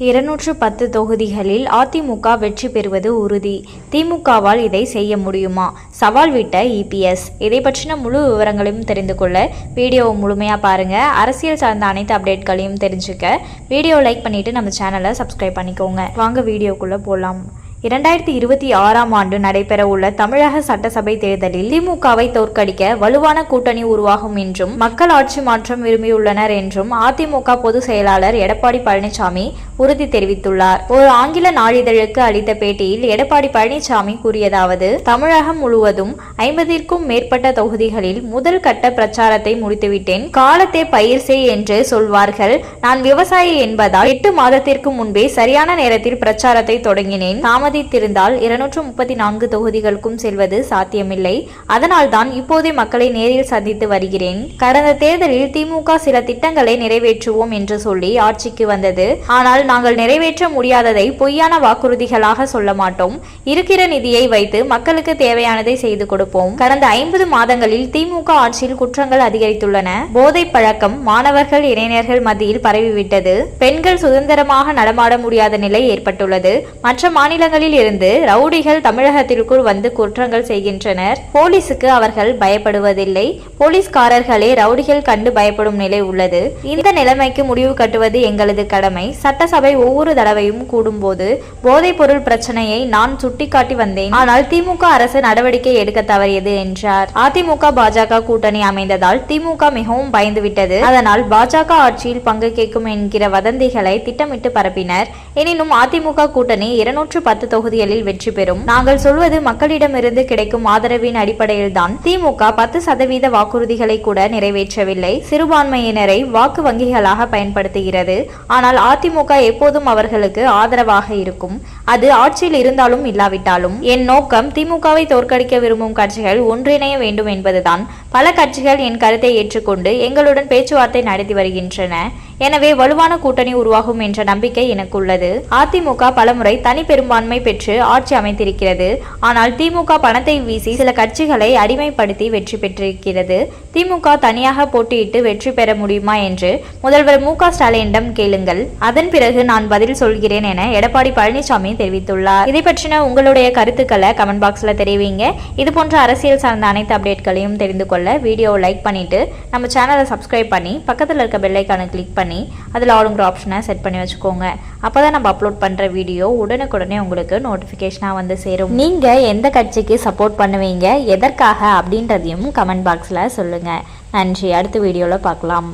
இருநூற்று பத்து தொகுதிகளில் அதிமுக வெற்றி பெறுவது உறுதி. திமுகவால் இதை செய்ய முடியுமா? சவால் விட்ட இபிஎஸ் இதை பற்றின முழு விவரங்களையும் தெரிந்து கொள்ள வீடியோவை முழுமையாக பாருங்கள் அரசியல் சார்ந்த அனைத்து அப்டேட்களையும் தெரிஞ்சுக்க வீடியோ லைக் பண்ணிவிட்டு நம்ம சேனலை சப்ஸ்கிரைப் பண்ணிக்கோங்க. வாங்க வீடியோக்குள்ளே போகலாம் இரண்டாயிரத்தி இருபத்தி ஆறாம் ஆண்டு நடைபெற உள்ள தமிழக சட்டசபை தேர்தலில் திமுகவை தோற்கடிக்க வலுவான கூட்டணி உருவாகும் என்றும் மக்கள் ஆட்சி மாற்றம் விரும்பியுள்ளனர் என்றும் அதிமுக பொதுச் செயலாளர் எடப்பாடி பழனிசாமி உறுதி தெரிவித்துள்ளார். ஒரு ஆங்கில நாளிதழுக்கு அளித்த பேட்டியில் எடப்பாடி பழனிசாமி கூறியதாவது தமிழகம் முழுவதும் ஐம்பதிற்கும் மேற்பட்ட தொகுதிகளில் முதல் கட்ட பிரச்சாரத்தை முடித்துவிட்டேன். காலத்தை பயிர் செய் என்று சொல்வார்கள். நான் விவசாயி என்பதால் எட்டு மாதத்திற்கு முன்பே சரியான நேரத்தில் பிரச்சாரத்தை தொடங்கினேன். தாமதித்திருந்தால் இருநூற்று முப்பத்தி நான்கு தொகுதிகளுக்கும் செல்வது சாத்தியமில்லை. அதனால்தான் இப்போதே மக்களை நேரில் சந்தித்து வருகிறேன். கடந்த தேர்தலில் திமுக சில திட்டங்களை நிறைவேற்றுவோம் என்று சொல்லி ஆட்சிக்கு வந்தது. ஆனால் நாங்கள் நிறைவேற்ற முடியாததை பொய்யான வாக்குறுதிகளாக சொல்ல மாட்டோம். இருக்கிற நிதியை வைத்து மக்களுக்கு தேவையானதை செய்து கொடுப்போம். கடந்த ஐம்பது மாதங்களில் திமுக ஆட்சியில் குற்றங்கள் அதிகரித்துள்ளன. போதை பழக்கம் மாணவர்கள் இளைஞர்கள் மத்தியில் பரவிவிட்டது. பெண்கள் சுதந்திரமாக நடமாட முடியாத நிலை ஏற்பட்டுள்ளது. மற்ற மாநிலங்களில் இருந்து ரவுடிகள் தமிழகத்திற்குள் வந்து குற்றங்கள் செய்கின்றனர். போலீசுக்கு அவர்கள் பயப்படுவதில்லை. போலீஸ்காரர்களே ரவுடிகள் கண்டு பயப்படும் நிலை உள்ளது. இந்த நிலைமைக்கு முடிவு கட்டுவது எங்களது கடமை. சட்டசபை ஒவ்வொரு தடவையும் கூடும்போது போதைப் பொருள் பிரச்சனையை நான் சுட்டிக்காட்டி வந்தேன். ஆனால் திமுக அரசு நடவடிக்கை எடுக்க தவறியது என்றார். அதிமுக பாஜக கூட்டணி அமைந்ததால் திமுக மிகவும் பயந்துவிட்டது. அதனால் பாஜக ஆட்சியில் பங்கு கேட்கும் என்கிற வதந்திகளை திட்டமிட்டு பரப்பினர். எனினும் அதிமுக கூட்டணி இருநூற்று பத்து தொகுதிகளில் வெற்றி பெறும். நாங்கள் சொல்வது மக்களிடமிருந்து கிடைக்கும் ஆதரவின் அடிப்படையில்தான். திமுக பத்து சதவீத வாக்குறுதிகளை கூட நிறைவேற்றவில்லை. சிறுபான்மையினரை வாக்கு வங்கிகளாக பயன்படுத்துகிறது. ஆனால் அதிமுக எப்போதும் அவர்களுக்கு ஆதரவாக இருக்கும். அது ஆட்சியில் இருந்தாலும் இல்லாவிட்டாலும். என் நோக்கம் திமுகவை தோற்கடிக்க விரும்பும் கட்சிகள் ஒன்றிணைய வேண்டும் என்பதுதான். பல கட்சிகள் என் கருத்தை ஏற்றுக்கொண்டு எங்களுடன் பேச்சுவார்த்தை நடத்தி வருகின்றன. எனவே வலுவான கூட்டணி உருவாகும் என்ற நம்பிக்கை எனக்கு உள்ளது அதிமுக பலமுறை தனி பெரும்பான்மை பெற்று ஆட்சி அமைத்திருக்கிறது. ஆனால் திமுக பணத்தை வீசி சில கட்சிகளை அடிமைப்படுத்தி வெற்றி பெற்றிருக்கிறது. திமுக தனியாக போட்டியிட்டு வெற்றி பெற முடியுமா என்று முதல்வர் மு க ஸ்டாலினிடம் கேளுங்கள். அதன் பிறகு நான் பதில் சொல்கிறேன் என எடப்பாடி பழனிசாமி தெரிவித்துள்ளார். இதை பற்றின உங்களுடைய கருத்துக்களை கமெண்ட் பாக்ஸ்ல தெரிவிங்க. இது போன்ற அரசியல் சார்ந்த அனைத்து அப்டேட்களையும் தெரிந்து கொள்ள வீடியோவை லைக் பண்ணிட்டு நம்ம சேனலை சப்ஸ்கிரைப் பண்ணி பக்கத்தில் இருக்க பெல்லைக்கான கிளிக் பண்ணி பண்ணி அதில் ஆளுங்கிற ஆப்ஷனை செட் பண்ணி வச்சுக்கோங்க. அப்போ தான் நம்ம அப்லோட் பண்ணுற வீடியோ உடனுக்குடனே உங்களுக்கு நோட்டிஃபிகேஷனாக வந்து சேரும். நீங்கள் எந்த கட்சிக்கு சப்போர்ட் பண்ணுவீங்க எதற்காக அப்படின்றதையும் கமெண்ட் பாக்ஸில் சொல்லுங்கள் நன்றி. அடுத்த வீடியோவில் பார்க்கலாம்.